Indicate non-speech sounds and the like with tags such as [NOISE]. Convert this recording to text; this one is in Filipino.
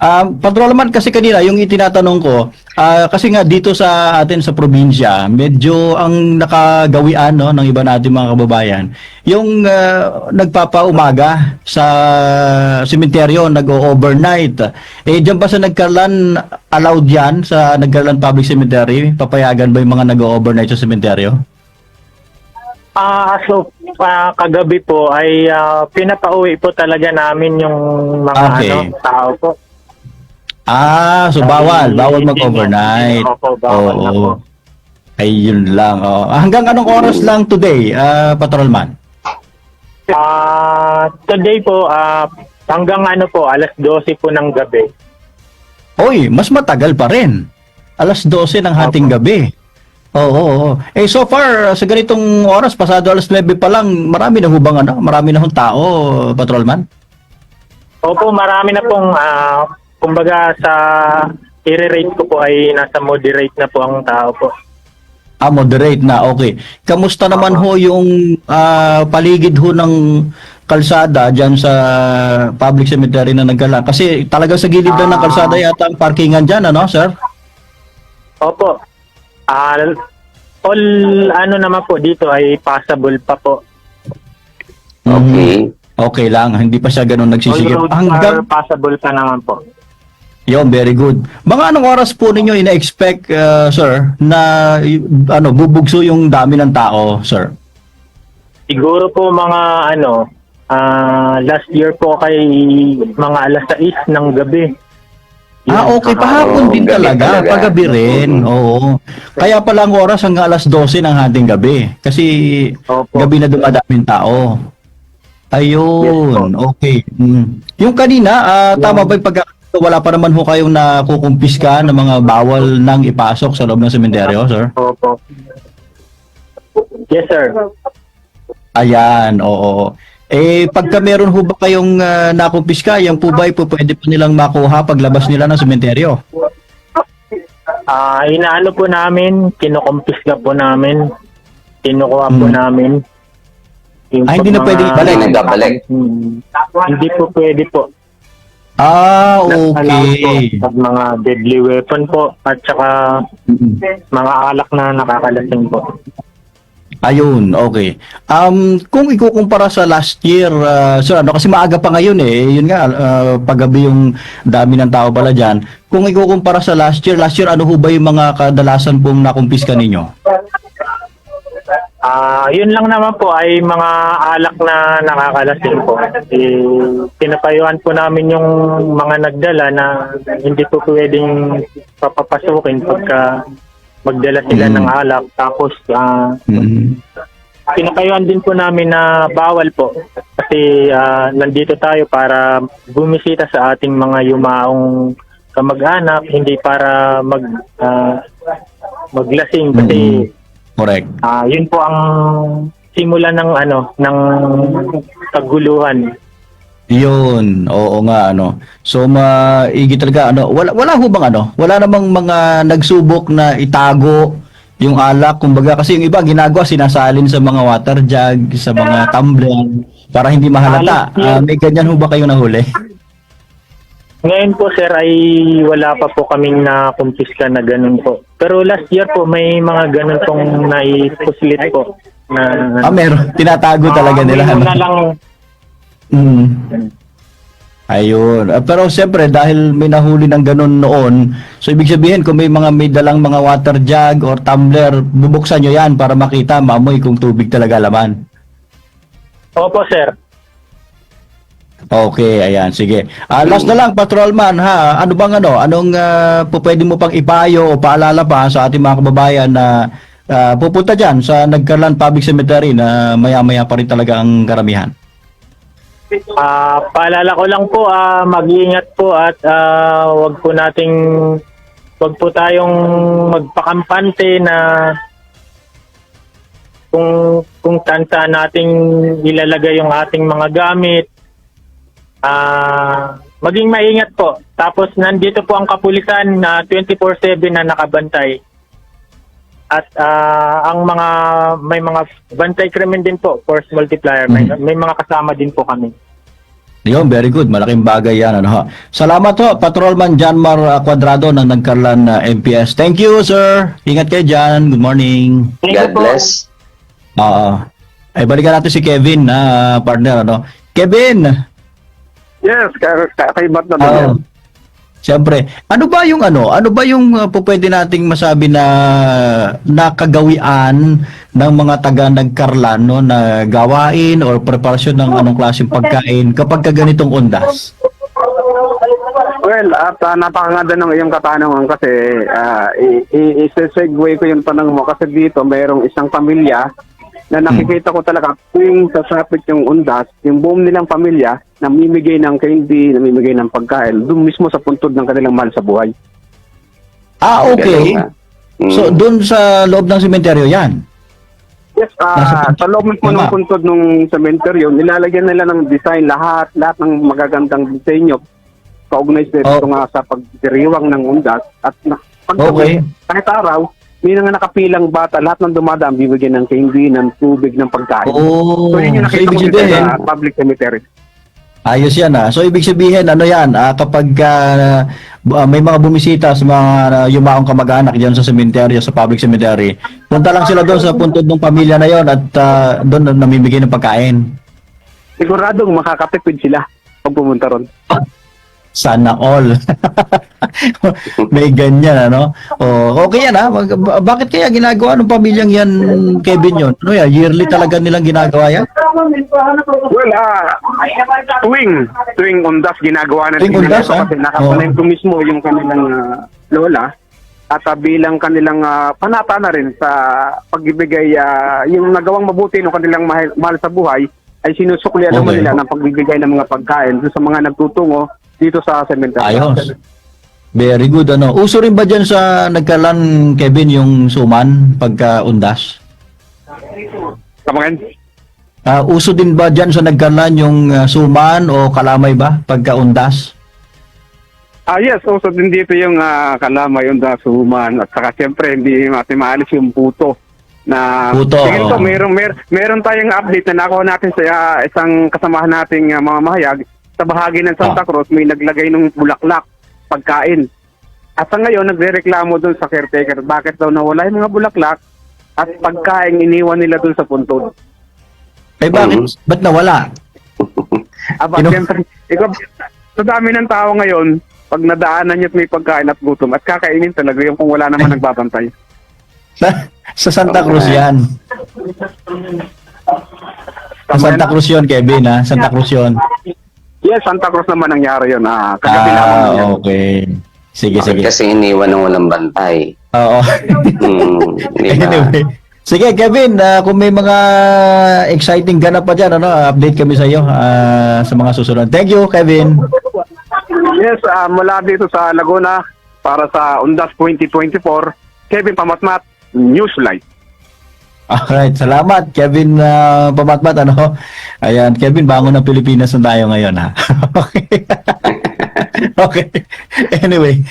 Um, patrolman kasi kanina, yung itinatanong ko, ah, kasi nga dito sa atin sa probinsya, medyo ang nakagawian no, ng iba natin mga kababayan, yung ah, nagpapaumaga sa sementeryo, nag-overnight. Eh, dyan ba sa nagkarlan, allowed yan sa nagkarlan public cemetery? Papayagan ba yung mga nag-overnight sa sementeryo? Ah, so ah, kagabi po ay ah, pinapauwi po talaga namin yung mga Okay. ano tao po. Ah, so bawal, bawal mag-overnight. Opo, bawal na po. Ayun lang. Oh. Hanggang anong oras lang today, ah, patrolman? Ah, today po ah, hanggang ano po alas 12 po ng gabi. Oy, mas matagal pa rin. Alas 12 ng hating gabi. Oo, oo, oo. Eh so far sa ganitong oras pasado alas 9 pa lang, marami na hubang ano, marami na hong tao, patrolman. Opo, marami na pong ah, kumbaga sa i-rate ko po ay nasa moderate na po ang tao po. Ah, moderate na. Okay. Kamusta naman ho yung ah, paligid ho ng kalsada diyan sa public cemetery na nagkala? Kasi talaga sa gilid lang ng kalsada yata ang parkingan diyan, ano, sir? Opo. Ah, all ano naman po dito ay passable pa po. Okay. Okay lang, hindi pa siya ganun All nagsisigil. roads Hanggang are passable pa naman po. Yon, very good. Mga anong oras po ninyo ina-expect, uh, sir, na ano, bubugso yung dami ng tao, sir? Siguro po mga ano, ah, last year po kay mga alas 6 ng gabi. Ah, Yun. okay. Ah, Pahapon oo, din gabi talaga. talaga. Paggabi rin. Oo. Kaya pala ang oras hanggang alas 12 ng hating gabi. Kasi Opo. gabi na dumadaming tao. Ayun. Okay. Mm. Yung kanina, ah, tama ba yung pagka wala pa naman ho kayong nakukumpiska ng mga bawal nang ipasok sa loob ng sementeryo, sir? Opo. Yes, sir. Ayan, oo. Eh, pagka meron ho ba kayong uh, nakumpiska, yan po ba ay po pwede pa nilang makuha paglabas nila ng sementeryo? Ah, inaano po namin, kinukumpiska po namin, kinukuha po Hmm. namin. Yung Ah, hindi na pwede ibalik? Hindi? Hmm. Hindi po pwede po. Ah, okay. po. At mga deadly weapon po at saka Mm. mga alak na nakakalasing po. Ayun, okay. Um, kung ikukumpara sa last year, uh, sir, ano, kasi maaga pa ngayon eh, yun nga, uh, paggabi yung dami ng tao pala dyan. Kung ikukumpara sa last year, last year, ano ho ba yung mga kadalasan pong nakumpiska ninyo? Ah, yun lang naman po ay mga alak na nakakalasing po. Eh, pinapayuhan po namin yung mga nagdala na hindi po pwedeng papapasukin pagka magdala sila Mm. ng alak. Tapos, ah, Mm. pinapayuhan din po namin na bawal po. Kasi ah, nandito tayo para bumisita sa ating mga yumaong kamag-anak, hindi para mag ah, maglasing kasi Mm. Correct. Ah, yun po ang simula ng ano ng kaguluhan. Yun, oo nga ano. So maigi talaga ano, wala wala ho bang ano? Wala namang mga nagsubok na itago yung alak kumbaga kasi yung iba ginagawa sinasalin sa mga water jug, sa mga tumbler para hindi mahalata. Ah, may ganyan ho ba kayo nahuli? Ngayon po sir ay wala pa po kaming nakumpiska na ganun po. Pero last year po may mga ganun pong naipuslit po. Na, Ah, meron. Tinatago talaga Ah, nila. may ano? una lang Mm. Ayun. Ah, pero siyempre dahil may nahuli ng ganun noon, so ibig sabihin kung may mga may dalang mga water jug or tumbler, bubuksan nyo yan para makita mamoy kung tubig talaga laman. Opo sir. Okay, ayan, sige. Ah, last na lang, patrolman, ha? Ano bang ano? Anong po pwede mo pang ipayo o paalala pa sa ating mga kababayan na ah, pupunta dyan sa Nagkarlan Public Cemetery na maya-maya pa rin talaga ang karamihan? Ah, paalala ko lang po ah, mag-iingat po at ah, wag po nating wag po tayong magpakampante na kung kung saan nating ilalagay yung ating mga gamit. Ah, maging maingat po. Tapos nandito po ang kapulisan na 24/7 na nakabantay. At ah, ang mga may mga bantay krimen din po, force multiplier. May, Mhm. may mga kasama din po kami. Yun, very good. Malaking bagay yan. Ano, ho. Salamat ho, Patrolman Janmar Cuadrado ng Nagkarlan uh, MPS. Thank you, sir. Ingat kayo dyan. Good morning. Thank God po. bless. Oo. ay balikan natin si Kevin na partner. Ano? Kevin! Yes, ka- kakaibat na din. Siyempre, ano ba yung ano? Ano ba yung uh, po pwede nating masabi na nakagawian ng mga taga nagkarlan no na gawain or preparasyon ng anong klaseng pagkain kapag ka ganitong undas? Well, at uh, napakaganda ng iyong katanungan kasi uh, i-segue ko yung tanong mo kasi dito mayroong isang pamilya na nakikita ko talaga tuwing sasapit yung undas, yung buong nilang pamilya namimigay ng candy, namimigay ng pagkain, doon mismo sa puntod ng kanilang mahal sa buhay. Ah, okay. Ganun nga. Mm. So doon sa loob ng sementeryo 'yan. Yes, ah, sa loob mismo ng puntod ng cementerio, nilalagyan nila ng design lahat, lahat ng magagandang disenyo kaugnay sa Oh. ito nga sa pagdiriwang ng undas at na, pag Okay. kahit araw, may mga nakapilang bata, lahat ng dumadaan, bibigyan ng candy, ng tubig, ng pagkain. Oh, so yun yung so nakita ko dito sabihin, sa public cemetery. ayos yan ah. So ibig sabihin, ano yan, ah, kapag ah, bu- ah, may mga bumisita sa mga uh, yumaong kamag-anak diyan sa sementeryo, sa public cemetery, punta lang sila doon sa puntod ng pamilya na yon at ah, doon namimigay ng pagkain. Siguradong makakatipid sila pag pumunta ron. [LAUGHS] Sana all. [LAUGHS] May ganyan, ano? Oh, okay yan, ha? Mag- ba- bakit kaya ginagawa ng pamilyang yan, Kevin, yun? Ano yan? Yearly talaga nilang ginagawa yan? Well, ah, tuwing, tuwing undas ginagawa na Tuwing nila undas, ito ah? kasi nakapanay ko mismo yung kanilang ah, lola at ah, bilang kanilang ah, panata na rin sa pagbibigay ah, yung nagawang mabuti ng kanilang mahal, mahal sa buhay ay sinusuklian naman Okay. nila ng pagbibigay ng mga pagkain doon sa mga nagtutungo dito sa cemetery. Ayos. Very good, ano? Uso rin ba dyan sa nagkalan, Kevin, yung suman pagka undas? Kamagan? Ah, uso din ba dyan sa nagkalan yung ah, suman o kalamay ba pagka undas? Ah yes, also din dito yung ah, kalamay, yung dasuman at saka siyempre hindi natin maalis yung puto na Puto, tingin ko meron mer, meron tayong update na nakuha natin sa ah, isang kasamahan nating ah, mga mahayag sa bahagi ng Santa Ah. Cruz may naglagay ng bulaklak pagkain. At sa ngayon nagrereklamo doon sa caretaker bakit daw nawala yung mga bulaklak at pagkain iniwan nila doon sa puntod. Eh bakit? Ba't nawala? [LAUGHS] Aba, Ino- siyempre, ikaw, sa dami ng tao ngayon, pag nadaanan niyo at may pagkain at gutom, at kakainin talaga yung kung wala naman nagbabantay. [LAUGHS] sa Santa Cruz yan. Sa Santa Cruz yun, Kevin, ha? Santa Cruz yun. Yes, Santa Cruz naman nangyari yun. Ah, kagabi Ah, nangyari. okay. Sige, sige. kasi iniwan ng walang bantay? Oo. [LAUGHS] Hmm, di ba? anyway. Sige, Kevin, ah, kung may mga exciting ganap pa dyan, ano, update kami sa iyo ah, sa mga susunod. Thank you, Kevin. Yes, ah, mula dito sa Laguna, para sa Undas 2024, Kevin Pamatmat, Newslight. Alright, salamat Kevin uh, Pamatmat ano. Ayan, Kevin, bangon ng Pilipinas na tayo ngayon ha. [LAUGHS] okay. [LAUGHS] okay. Anyway,